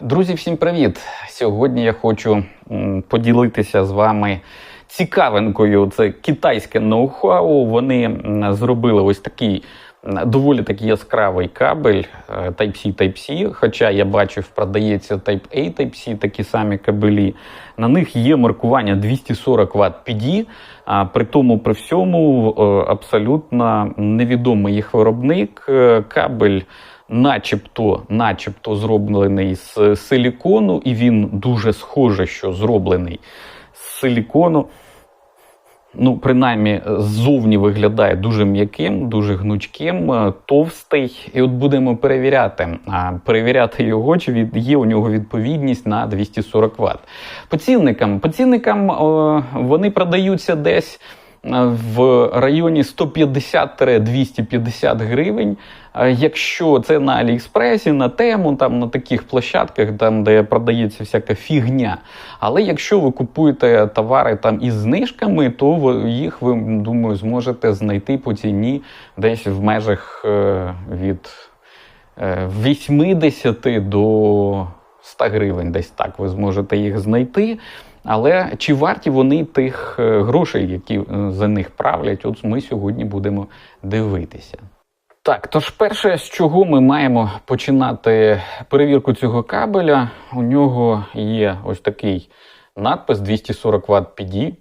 Друзі, всім привіт! Сьогодні я хочу поділитися з вами цікавинкою. Це китайське ноу-хау. Вони зробили ось такий доволі такий яскравий кабель е, Type-C Type-C. Хоча я бачив, продається Type-A Type-C, такі самі кабелі. На них є маркування 240 Вт PD, а при тому при всьому е, абсолютно невідомий їх виробник. Е, Кабель начебто, начебто зроблений з силікону, і він дуже схоже, що зроблений з силікону. Ну, принаймні, ззовні виглядає дуже м'яким, дуже гнучким, е, товстий. І от будемо перевіряти. Перевіряти його, чи від є у нього відповідність на 240 Вт. По цінникам, по цінникам е, вони продаються десь в районі 150-250 гривень. Е, Якщо це на Аліекспресі, на тему, там на таких площадках, там де продається всяка фігня. Але якщо ви купуєте товари там із знижками, то їх ви думаю зможете знайти по ціні десь в межах е, від е, 80 до 100 гривень, десь так ви зможете їх знайти. Але чи варті вони тих е, грошей, які е, за них правлять? От ми сьогодні будемо дивитися. Так, тож перше, з чого ми маємо починати перевірку цього кабеля, у нього є ось такий надпис 240 Вт PD.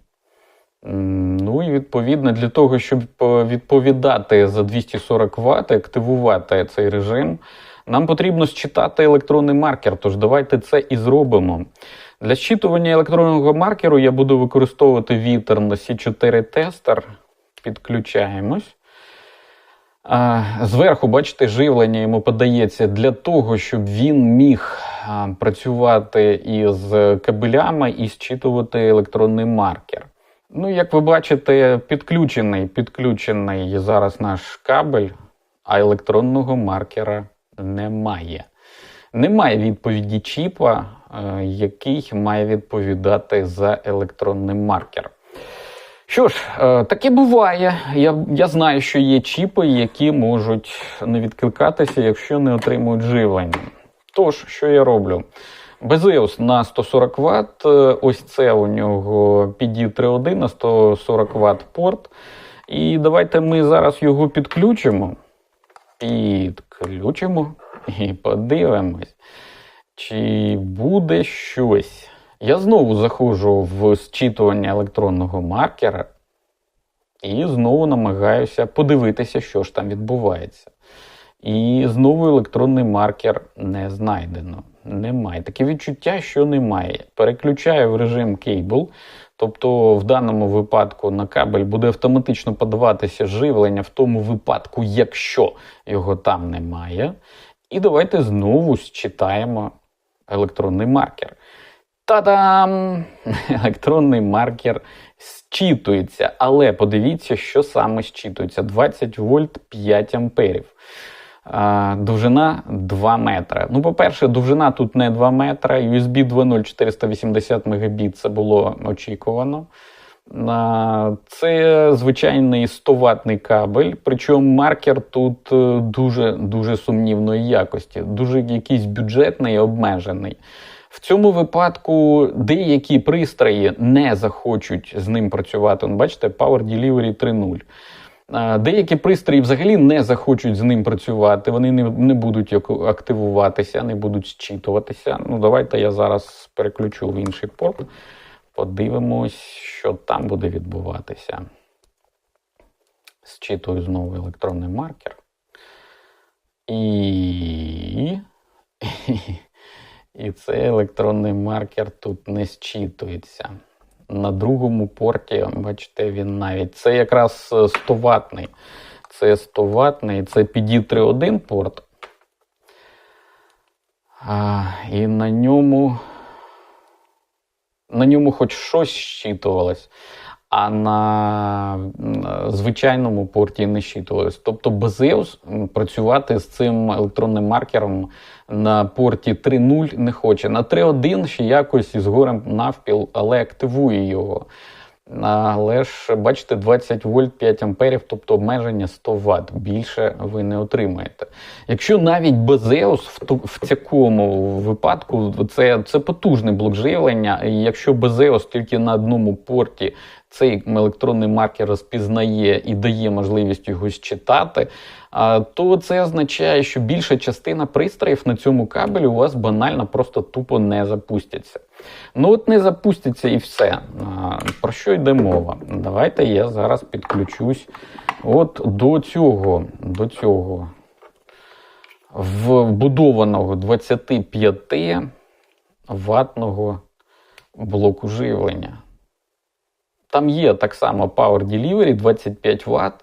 Ну і відповідно для того, щоб відповідати за 240 Вт, активувати цей режим, нам потрібно считати електронний маркер. Тож давайте це і зробимо. Для щитування електронного маркеру я буду використовувати вітер на C4 тестер. Підключаємось. Зверху, бачите, живлення йому подається для того, щоб він міг працювати із кабелями і зчитувати електронний маркер. Ну, як ви бачите, підключений, підключений зараз наш кабель, а електронного маркера немає. Немає відповіді чіпа, е, який має відповідати за електронний маркер. Що ж, е, таке буває. Я, я знаю, що є чіпи, які можуть не відкликатися, якщо не отримують живлення. Тож, що я роблю? Безеус на 140 Вт, е, ось це у нього PD31 на 140 Вт порт. І давайте ми зараз його підключимо. Підключимо і подивимось, чи буде щось. Я знову заходжу в зчитування електронного маркера і знову намагаюся подивитися, що ж там відбувається. І знову електронний маркер не знайдено. Немає. Таке відчуття, що немає. Переключаю в режим Cable, тобто в даному випадку на кабель буде автоматично подаватися живлення в тому випадку, якщо його там немає. І давайте знову считаємо електронний маркер. Та-дам! Електронний маркер зчитується. Але подивіться, що саме зчитується: 20 вольт 5 амперів. А, Довжина 2 метри. Ну, по-перше, довжина тут не 2 метри. USB 2.0 480 Мбіт це було очікувано. Це звичайний 100 ватний кабель, причому маркер тут е, дуже дуже сумнівної якості, дуже якийсь бюджетний і обмежений. В цьому випадку деякі пристрої не захочуть з ним працювати. Бачите, Power Delivery 3.0. Деякі пристрої взагалі не захочуть з ним працювати, вони не, не будуть активуватися, не будуть зчитуватися. Ну, давайте я зараз переключу в інший порт. Подивимось, що там буде відбуватися. Зчитую знову електронний маркер. І. І цей електронний маркер тут не зчитується. На другому порті, бачите, він навіть. Це якраз 100 ватний. Це 100 ватний, це PD31 порт. А, і на ньому. На ньому хоч щось щитувалось, а на, звичайному порті не щитувалось. Тобто Безеус працювати з цим електронним маркером на порті 3.0 не хоче. На 3.1 ще якось із горем навпіл, але активує його. Але ж бачите, 20 вольт 5 амперів, тобто обмеження 100 Вт. Більше ви не отримаєте. Якщо навіть без EOS в, такому випадку це, це потужне блок живлення, і якщо без EOS тільки на одному порті цей електронний маркер розпізнає і дає можливість його считати, то це означає, що більша частина пристроїв на цьому кабелі у вас банально просто тупо не запустяться. Ну от не запуститься і все. Про що йде мова? Давайте я зараз підключусь от до цього, до цього вбудованого 25 ватного блоку живлення. Там є так само Power Delivery 25 Вт,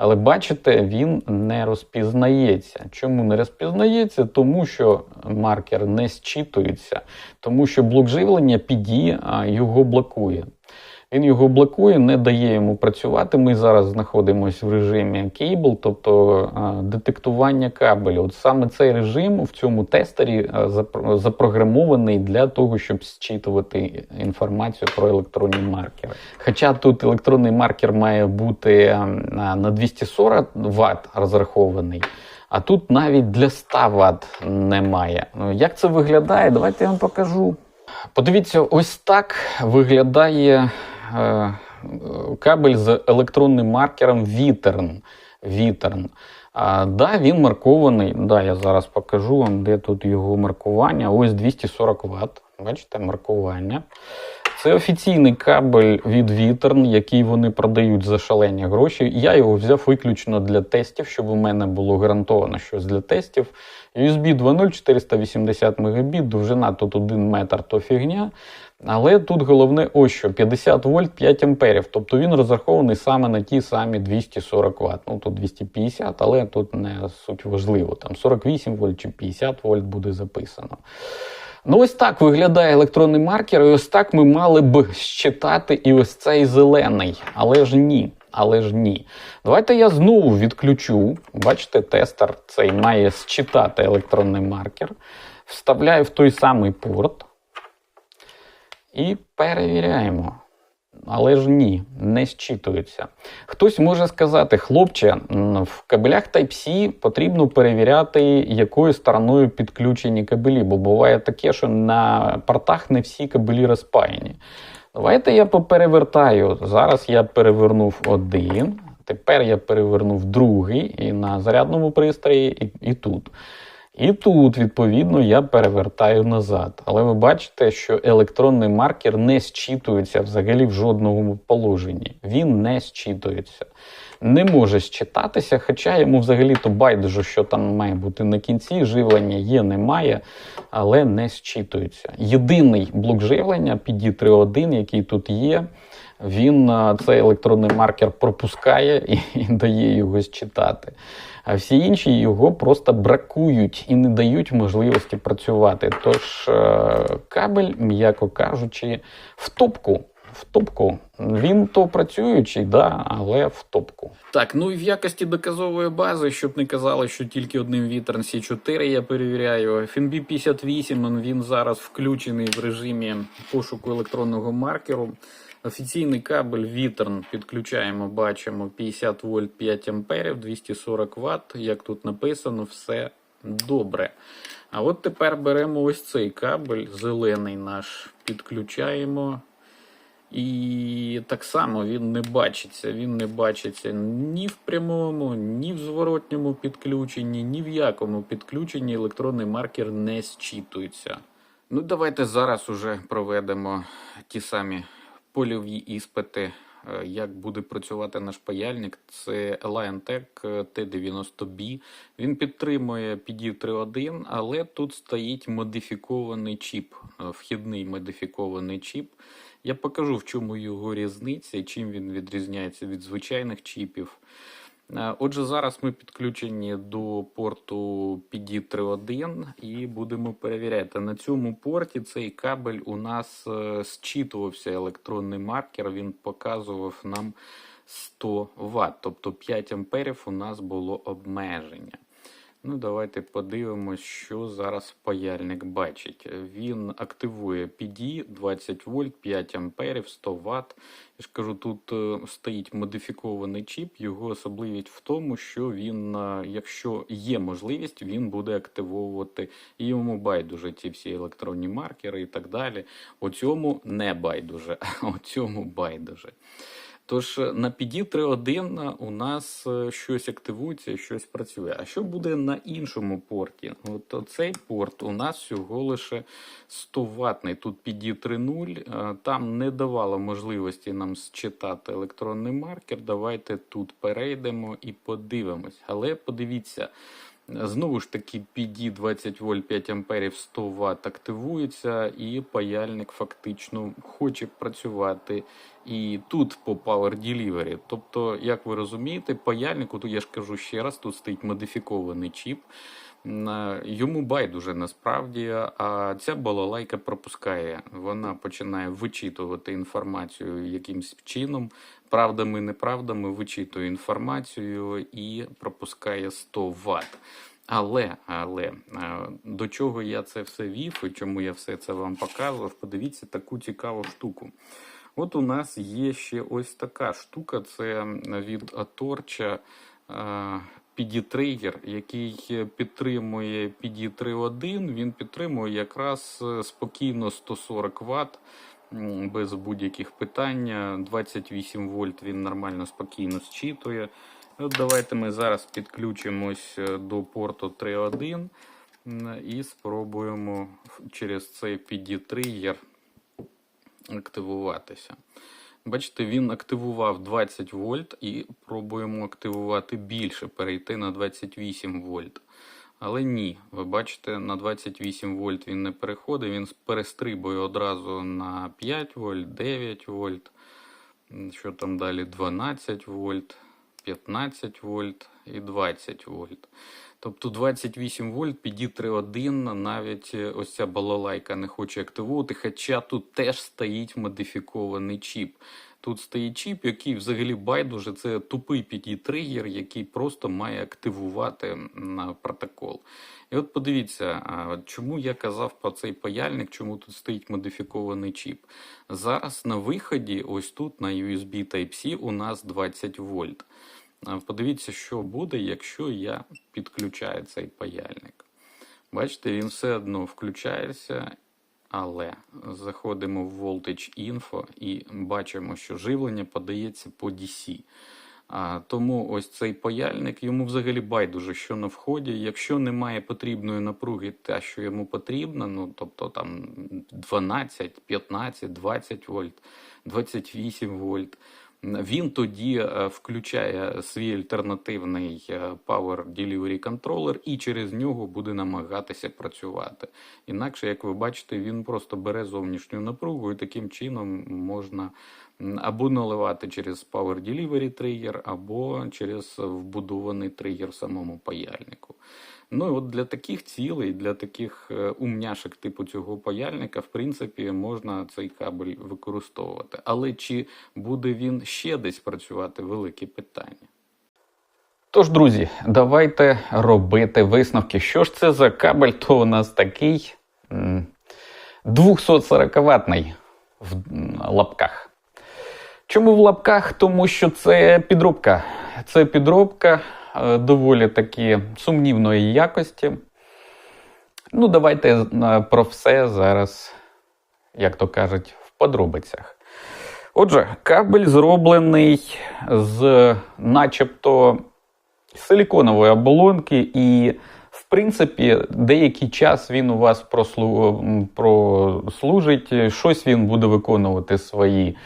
але бачите, він не розпізнається. Чому не розпізнається? Тому що маркер не зчитується, тому що блок живлення PD його блокує. Він його блокує, не дає йому працювати. Ми зараз знаходимося в режимі Cable, тобто детектування кабелю. От саме цей режим в цьому тестері запрограмований для того, щоб зчитувати інформацію про електронні маркери. Хоча тут електронний маркер має бути на 240 Вт розрахований. А тут навіть для 100 Вт немає. Ну, Як це виглядає? Давайте я вам покажу. Подивіться, ось так виглядає кабель з електронним маркером Вітерн. Вітерн. А, да, він маркований. Да, я зараз покажу вам, де тут його маркування. Ось 240 Вт. Бачите, маркування. Це офіційний кабель від Вітерн, який вони продають за шалені гроші. Я його взяв виключно для тестів, щоб у мене було гарантовано щось для тестів. USB 2.0 480 Мбіт, довжина тут 1 метр, то фігня. Але тут головне ось що 50 вольт 5 амперів. Тобто він розрахований саме на ті самі 240 Вт. Ну тут 250, але тут не суть важливо. Там 48 вольт чи 50 вольт буде записано. Ну, ось так виглядає електронний маркер, і ось так ми мали б считати і ось цей зелений. Але ж ні. Але ж ні. Давайте я знову відключу. Бачите, тестер цей має считати електронний маркер. Вставляю в той самий порт і перевіряємо. Але ж ні, не зчитується. Хтось може сказати, хлопче, в кабелях Type-C потрібно перевіряти, якою стороною підключені кабелі, бо буває таке, що на портах не всі кабелі розпаяні. Давайте я поперевертаю. Зараз я перевернув один, тепер я перевернув другий і на зарядному пристрої, і, і тут. І тут, відповідно, я перевертаю назад. Але ви бачите, що електронний маркер не зчитується взагалі в жодному положенні. Він не зчитується. Не може зчитатися, хоча йому взагалі-то байдуже, що там має бути на кінці. Живлення є, немає, але не зчитується. Єдиний блок живлення PD31, який тут є, він цей електронний маркер пропускає і, і дає його зчитати. А всі інші його просто бракують і не дають можливості працювати. Тож е, кабель, м'яко кажучи, в топку. В топку. Він то працюючий, да, але в топку. Так, ну і в якості доказової бази, щоб не казали, що тільки одним Вітерн C4 я перевіряю. FNB 58 він зараз включений в режимі пошуку електронного маркеру. Офіційний кабель Вітерн підключаємо, бачимо 50 вольт 5 амперів, 240 Вт. Як тут написано, все добре. А от тепер беремо ось цей кабель, зелений наш, підключаємо. І так само він не бачиться. Він не бачиться ні в прямому, ні в зворотньому підключенні, ні в якому підключенні електронний маркер не зчитується. Ну, давайте зараз уже проведемо ті самі польові іспити, як буде працювати наш паяльник. Це Liontech T90B. Він підтримує PD 3.1, але тут стоїть модифікований чіп, е, вхідний модифікований чіп. Я покажу, в чому його різниця чим він відрізняється від звичайних чіпів. Е, Отже, зараз ми підключені до порту PD31 і будемо перевіряти. На цьому порті цей кабель у нас е, зчитувався електронний маркер, він показував нам 100 Вт, тобто 5 амперів у нас було обмеження. Ну, давайте подивимось, що зараз паяльник бачить. Він активує PD 20 вольт, 5 амперів, 100 Вт. Я ж кажу, тут е, стоїть модифікований чіп. Його особливість в тому, що він, е, якщо є можливість, він буде активовувати і йому байдуже ті всі електронні маркери і так далі. У цьому не байдуже, а у цьому байдуже. Тож на PD 3.1 у нас е, щось активується, щось працює. А що буде на іншому порті? От цей порт у нас всього лише 100 ватний. Тут PD 3.0. Е, Там не давало можливості нам считати електронний маркер. Давайте тут перейдемо і подивимось. Але подивіться. Знову ж таки, PD 20 вольт 5 амперів 100 Вт активується, і паяльник фактично хоче працювати і тут по Power Delivery. Тобто, як ви розумієте, паяльнику, тут я ж кажу ще раз, тут стоїть модифікований чіп. Йому байдуже насправді, а ця балалайка пропускає. Вона починає вичитувати інформацію якимсь чином, правдами, неправдами, вичитує інформацію і пропускає 100 Вт. Але, але до чого я це все вів і чому я все це вам показував, подивіться таку цікаву штуку. От у нас є ще ось така штука: це від Аторча PD-тригер, який підтримує PD-3.1, він підтримує якраз спокійно 140 Вт. Без будь-яких питань. 28 вольт він нормально спокійно зчитує. От Давайте ми зараз підключимось до порту 3.1 і спробуємо через цей PD-тригер активуватися. Бачите, він активував 20 вольт і пробуємо активувати більше, перейти на 28 вольт. Але ні, ви бачите, на 28 вольт він не переходить, він перестрибує одразу на 5 вольт, 9 вольт. Що там далі? 12 вольт, 15 вольт і 20 вольт. Тобто 28 вольт PD 3.1 навіть е, ось ця балалайка не хоче активувати, хоча тут теж стоїть модифікований чіп. Тут стоїть чіп, який взагалі байдуже, це тупий PD-тригер, який просто має активувати протокол. І от подивіться, чому я казав про цей паяльник, чому тут стоїть модифікований чіп. Зараз на виході, ось тут на USB Type-C у нас 20 вольт. Подивіться, що буде, якщо я підключаю цей паяльник. Бачите, він все одно включається, але заходимо в Voltage Info і бачимо, що живлення подається по DC. А, Тому ось цей паяльник йому взагалі байдуже, що на вході. Якщо немає потрібної напруги, те, що йому потрібно, ну тобто там 12, 15, 20 вольт, 28 вольт. Він тоді е, включає свій альтернативний е, Power Delivery Controller і через нього буде намагатися працювати. Інакше, як ви бачите, він просто бере зовнішню напругу, і таким чином можна або наливати через Power Delivery тригер, або через вбудований тригер самому паяльнику. Ну і от для таких цілей, для таких е, умняшок типу цього паяльника, в принципі, можна цей кабель використовувати. Але чи буде він ще десь працювати, велике питання. Тож, друзі, давайте робити висновки. Що ж це за кабель, то у нас такий 240 ватний в лапках. Чому в лапках? Тому що це підробка. Це підробка доволі таки сумнівної якості. Ну, давайте е, про все зараз, як то кажуть, в подробицях. Отже, кабель зроблений з начебто силіконової оболонки, і, в принципі, деякий час він у вас прослужить, щось він буде виконувати свої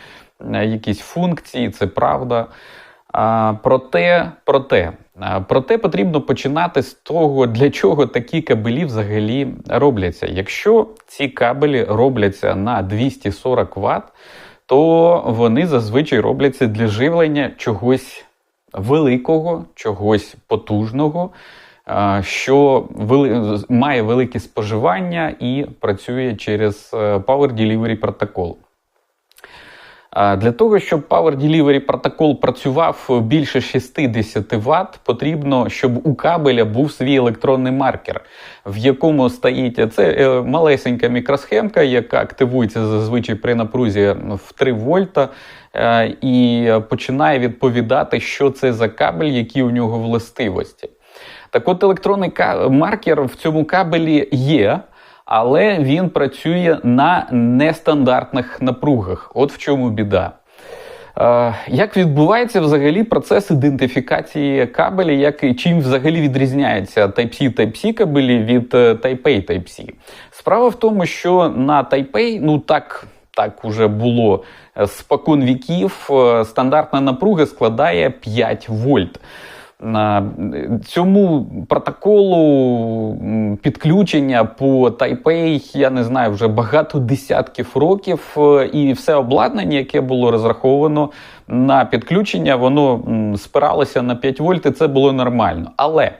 е, якісь функції, це правда. Проте, проте, проте потрібно починати з того, для чого такі кабелі взагалі робляться. Якщо ці кабелі робляться на 240 Вт, то вони зазвичай робляться для живлення чогось великого, чогось потужного, що має велике споживання і працює через е, Power Delivery протокол. Для того, щоб Power Delivery протокол працював більше 60 Вт, потрібно, щоб у кабеля був свій електронний маркер, в якому стоїть це е, малесенька мікросхемка, яка активується зазвичай при напрузі в 3 вольта. Е, і починає відповідати, що це за кабель, які у нього властивості. Так от електронний маркер в цьому кабелі є, але він працює на нестандартних напругах. От в чому біда. Е, як відбувається взагалі процес ідентифікації кабелі, як і чим взагалі відрізняється Type-C Type-C кабелі від е, Type-A Type-C? Справа в тому, що на Type-A, ну так так уже було спокон віків, е, стандартна напруга складає 5 вольт. Цьому протоколу підключення по Тайпей, я не знаю, вже багато десятків років, е, і все обладнання, яке було розраховано на підключення, воно спиралося на 5 вольт, і це було нормально. Але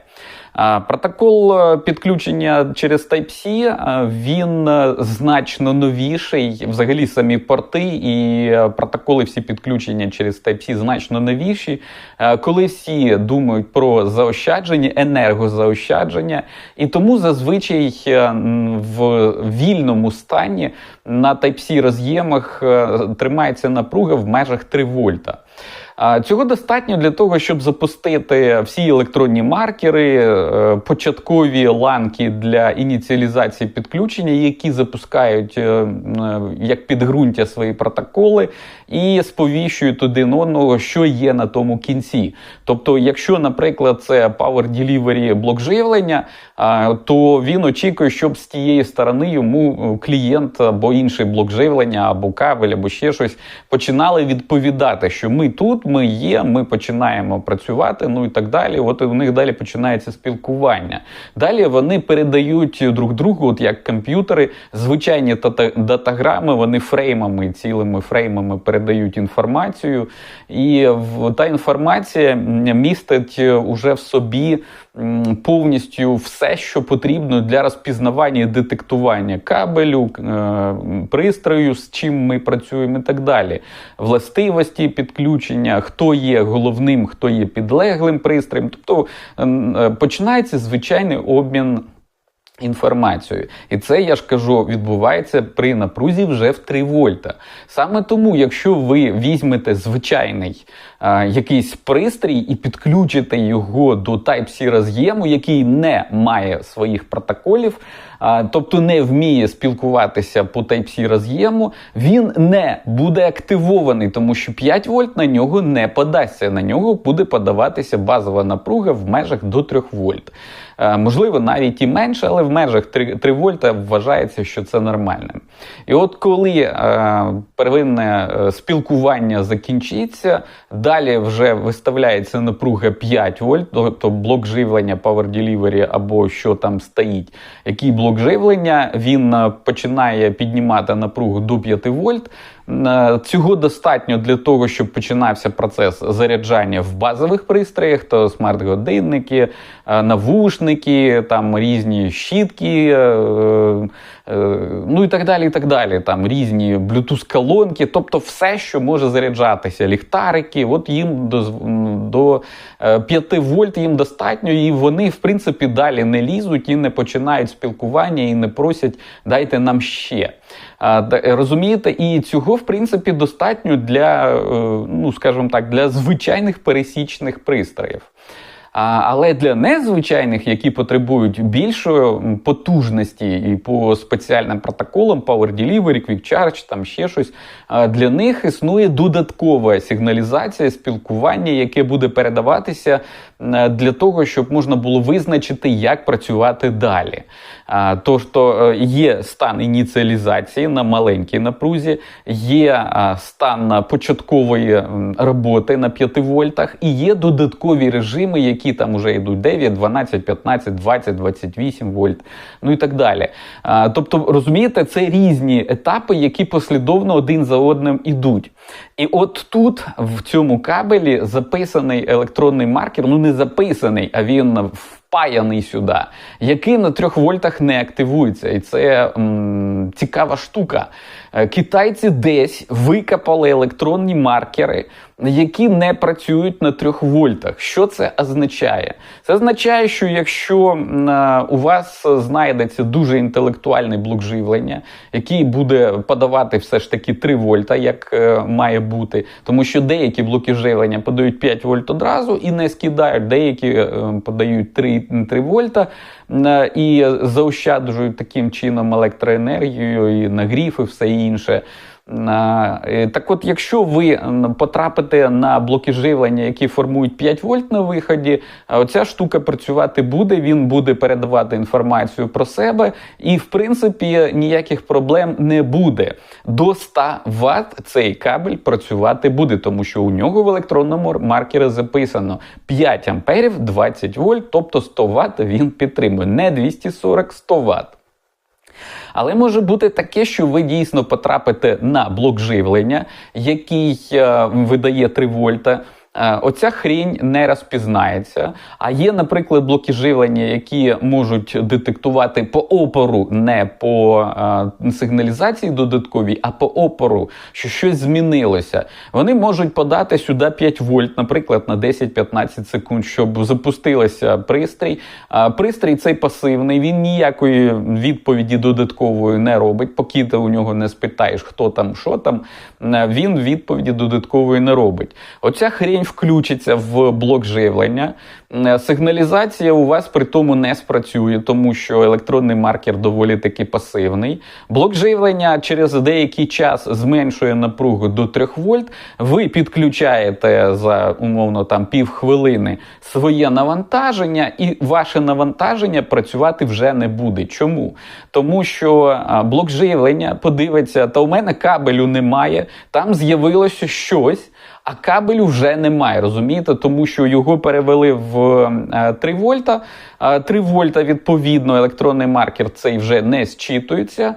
Протокол е, підключення через Type-C, е, він е, значно новіший. Взагалі самі порти і протоколи всі підключення через Type-C значно новіші. Коли всі думають про заощадження, енергозаощадження, і тому зазвичай в вільному стані на Type-C роз'ємах тримається напруга в межах 3 вольта. Цього достатньо для того, щоб запустити всі електронні маркери, е, початкові ланки для ініціалізації підключення, які запускають е, як підґрунтя свої протоколи і сповіщують один одного, що є на тому кінці. Тобто, якщо, наприклад, це Power Delivery блок живлення, то він очікує, щоб з тієї сторони йому е, клієнт або інший блок живлення, або кабель, або ще щось починали відповідати, що ми тут ми є, ми починаємо працювати, ну і так далі. От у них далі починається спілкування. Далі вони передають друг другу, от як комп'ютери, звичайні датаграми, вони фреймами, цілими фреймами передають інформацію, і та інформація містить уже в собі повністю все, що потрібно для розпізнавання і детектування кабелю, е, пристрою, з чим ми працюємо, і так далі. Властивості підключення, хто є головним, хто є підлеглим пристроєм. Тобто е, починається звичайний обмін. Інформацію, і це я ж кажу, відбувається при напрузі вже в 3 вольта. Саме тому, якщо ви візьмете звичайний а, якийсь пристрій і підключите його до Type-C роз'єму, який не має своїх протоколів, а, тобто не вміє спілкуватися по Type-C роз'єму, він не буде активований, тому що 5 вольт на нього не подасться. На нього буде подаватися базова напруга в межах до 3 вольт. А, можливо, навіть і менше, але в межах 3, 3 вольта вважається, що це нормальним. І от коли а, первинне е, спілкування закінчиться, далі вже виставляється напруга 5 вольт, тобто блок живлення Power Delivery або що там стоїть, який блок блок живлення, він е, починає піднімати напругу до 5 вольт. Е, цього достатньо для того, щоб починався процес заряджання в базових пристроях, то смарт-годинники, е, навушники, там різні щітки, ну і так далі. і так далі. Там різні Bluetooth-колонки, тобто все, що може заряджатися, ліхтарики, от їм до до 5 вольт їм достатньо, і вони, в принципі, далі не лізуть і не починають спілкування і не просять дайте нам ще. Розумієте, і цього в принципі достатньо для, е, ну скажімо так, для звичайних пересічних пристроїв. Але для незвичайних, які потребують більшої потужності і по спеціальним протоколам, Power Delivery, Quick Charge, там ще щось, для них існує додаткова сигналізація спілкування, яке буде передаватися для того, щоб можна було визначити, як працювати далі. Тож то е, є стан ініціалізації на маленькій напрузі, є стан початкової роботи на 5 вольтах, і є додаткові режими, які які там вже йдуть 9, 12, 15, 20, 28 вольт, ну і так далі. Тобто, розумієте, це різні етапи, які послідовно один за одним ідуть. І от тут в цьому кабелі записаний електронний маркер, ну не записаний, а він впаяний сюди, який на 3 вольтах не активується. І це м, цікава штука. Е, китайці десь викопали електронні маркери, які не працюють на 3 вольтах. Що це означає? Це означає, що якщо е, у вас знайдеться дуже інтелектуальний блок живлення, який буде подавати все ж таки 3 вольта, як е, має бути, тому що деякі блоки живлення подають 5 вольт одразу і не скидають, деякі подають 3, 3 вольта і заощаджують таким чином електроенергію, і нагрів, і все інше. Е, так от, якщо ви потрапите на блоки живлення, які формують 5 вольт на виході, оця штука працювати буде, він буде передавати інформацію про себе, і, в принципі, ніяких проблем не буде. До 100 Вт цей кабель працювати буде, тому що у нього в електронному маркері записано 5 амперів 20 вольт, тобто 100 Вт він підтримує, не 240 100 Вт. Але може бути таке, що ви дійсно потрапите на блок живлення, який е, видає 3 вольта. Е, оця хрінь не розпізнається. А є, наприклад, блоки живлення, які можуть детектувати по опору, не по е, сигналізації додатковій, а по опору, що щось змінилося. Вони можуть подати сюди 5 вольт, наприклад, на 10-15 секунд, щоб запустилася пристрій. Е, пристрій цей пасивний, він ніякої відповіді додаткової не робить. Поки ти у нього не спитаєш, хто там, що там, він відповіді додаткової не робить. Оця хрінь включиться в блок живлення. Е, сигналізація у вас при тому не спрацює, тому що електронний маркер доволі таки пасивний. Блок живлення через деякий час зменшує напругу до 3 вольт. Ви підключаєте за умовно там півхвилини своє навантаження, і ваше навантаження працювати вже не буде. Чому? Тому що блок живлення подивиться, та у мене кабелю немає, там з'явилося щось а кабелю вже немає, розумієте, тому що його перевели в 3 е, вольта. 3 вольта, відповідно, електронний маркер цей вже не зчитується.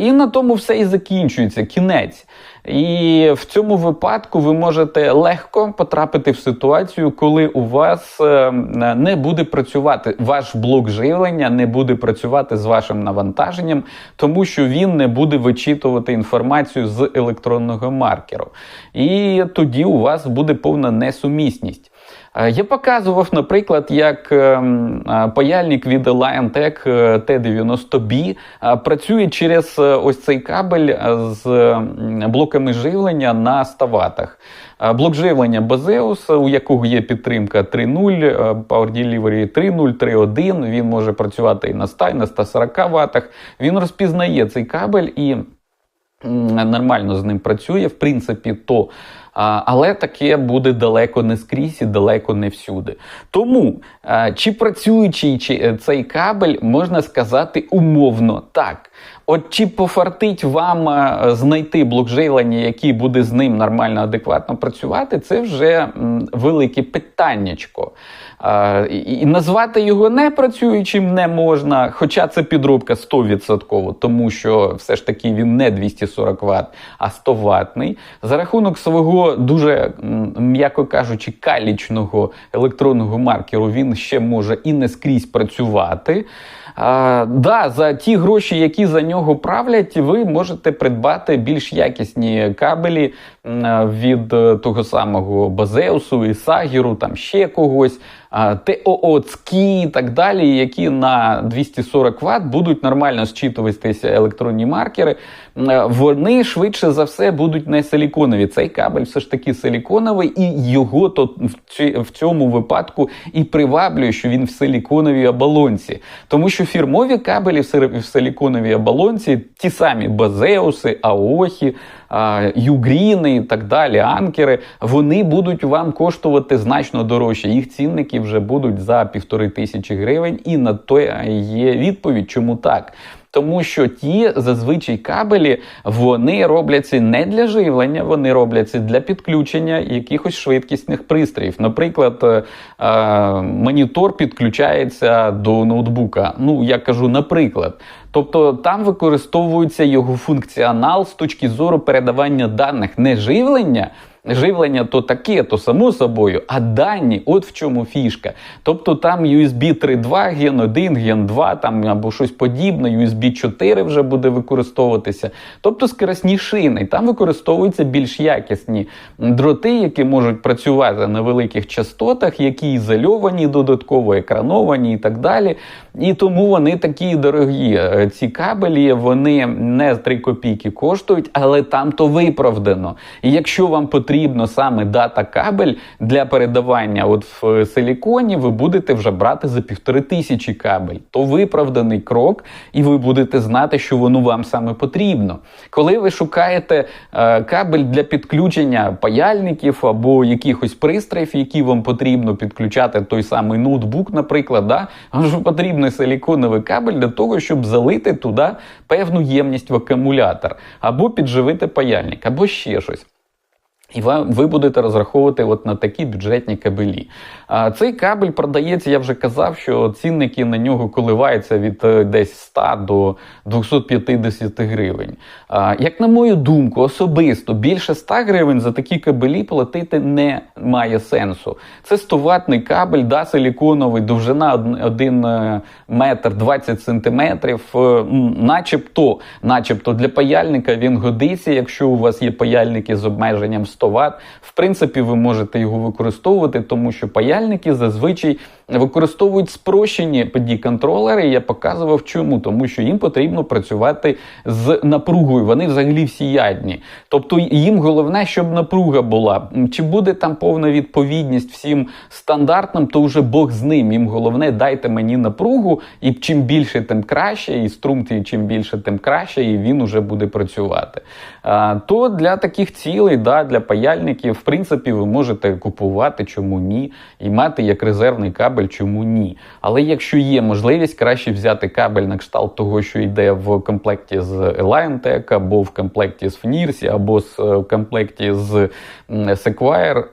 І на тому все і закінчується. Кінець. І в цьому випадку ви можете легко потрапити в ситуацію, коли у вас е, не буде працювати ваш блок живлення, не буде працювати з вашим навантаженням, тому що він не буде вичитувати інформацію з електронного маркеру. І тоді у вас буде повна несумісність. Е, я показував, наприклад, як ем, е, паяльник від LionTech T90B е, працює через ось цей кабель з блоками живлення на 100 ватах. Блок живлення Базеус, у якого є підтримка 3.0, Power Delivery 3.0, 3.1, він може працювати і на 100, і на 140 ватах. Він розпізнає цей кабель і нормально з ним працює. В принципі, то але таке буде далеко не скрізь і далеко не всюди. Тому чи працюючий е, цей кабель, можна сказати умовно так. От чи пофартить вам знайти блок живлення, який буде з ним нормально, адекватно працювати, це вже велике питаннячко. І назвати його непрацюючим не можна, хоча це підробка 100%, тому що все ж таки він не 240 Вт, а 100 ватний. За рахунок свого дуже, м'яко кажучи, калічного електронного маркеру він ще може і не скрізь працювати. А, да, За ті гроші, які за нього правлять, ви можете придбати більш якісні кабелі від е, того самого Базеусу і Сагіру, там ще когось. ТООЦКі і так далі, які на 240 Вт будуть нормально зчитуватися електронні маркери, вони швидше за все будуть не силіконові. Цей кабель все ж таки силіконовий, і його то в цьому випадку і приваблює, що він в силіконовій оболонці. Тому що фірмові кабелі в силіконовій оболонці, ті самі Базеуси, Аохі, Югріни і так далі, анкери, вони будуть вам коштувати значно дорожче. Їх цінники вже будуть за півтори тисячі гривень, і на то є відповідь, чому так. Тому що ті зазвичай кабелі вони робляться не для живлення, вони робляться для підключення якихось швидкісних пристроїв. Наприклад, е, е, монітор підключається до ноутбука. Ну, я кажу, наприклад. Тобто там використовується його функціонал з точки зору передавання даних, не живлення. Живлення то таке, то само собою, а дані, от в чому фішка. Тобто там USB 3.2, Gen 1, Gen 2 там або щось подібне, USB 4 вже буде використовуватися. Тобто скоростні шини. Там використовуються більш якісні дроти, які можуть працювати на великих частотах, які ізольовані, додатково екрановані і так далі. І тому вони такі дорогі. Е, Ці кабелі вони не 3 копійки коштують, але там то виправдано. І якщо вам потрібно саме дата кабель для передавання от в силіконі, ви будете вже брати за півтори тисячі кабель. То виправданий крок, і ви будете знати, що воно вам саме потрібно. Коли ви шукаєте е, кабель для підключення паяльників або якихось пристроїв, які вам потрібно підключати той самий ноутбук, наприклад, да, вам ж потрібен силіконовий кабель для того, щоб залити туди певну ємність в акумулятор, або підживити паяльник, або ще щось. І ви будете розраховувати от на такі бюджетні кабелі. А цей кабель продається, я вже казав, що цінники на нього коливаються від е, десь 100 до 250 гривень. А, як на мою думку, особисто більше 100 гривень за такі кабелі платити не має сенсу. Це 100 ватний кабель, да, силіконовий, довжина 1 метр 20 сантиметрів. Е, Начебто, начебто для паяльника він годиться, якщо у вас є паяльники з обмеженням 100 Вт. В принципі, ви можете його використовувати, тому що паяльники зазвичай використовують спрощені PD-контролери. Я показував чому, тому що їм потрібно працювати з напругою. Вони взагалі всіядні. Тобто їм головне, щоб напруга була. Чи буде там повна відповідність всім стандартам, то вже Бог з ним. Їм головне, дайте мені напругу, і чим більше, тим краще, і струм чим більше, тим краще, і він уже буде працювати. А, То для таких цілей, да, для паяльників, в принципі, ви можете купувати, чому ні, і мати як резервний кабель, чому ні. Але якщо є можливість, краще взяти кабель на кшталт того, що йде в комплекті з Eliontech, або в комплекті з Фнірсі, або з в комплекті з Sequire,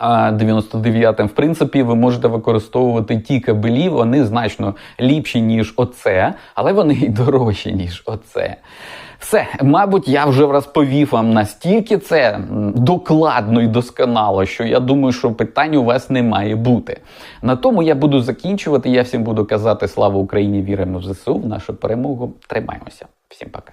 99-м, в принципі, ви можете використовувати ті кабелі, вони значно ліпші, ніж оце, але вони і дорожчі, ніж оце. Все, мабуть, я вже розповів вам настільки це докладно і досконало, що я думаю, що питань у вас не має бути. На тому я буду закінчувати. Я всім буду казати слава Україні! Віримо в ЗСУ, в нашу перемогу. Тримаємося. Всім пока.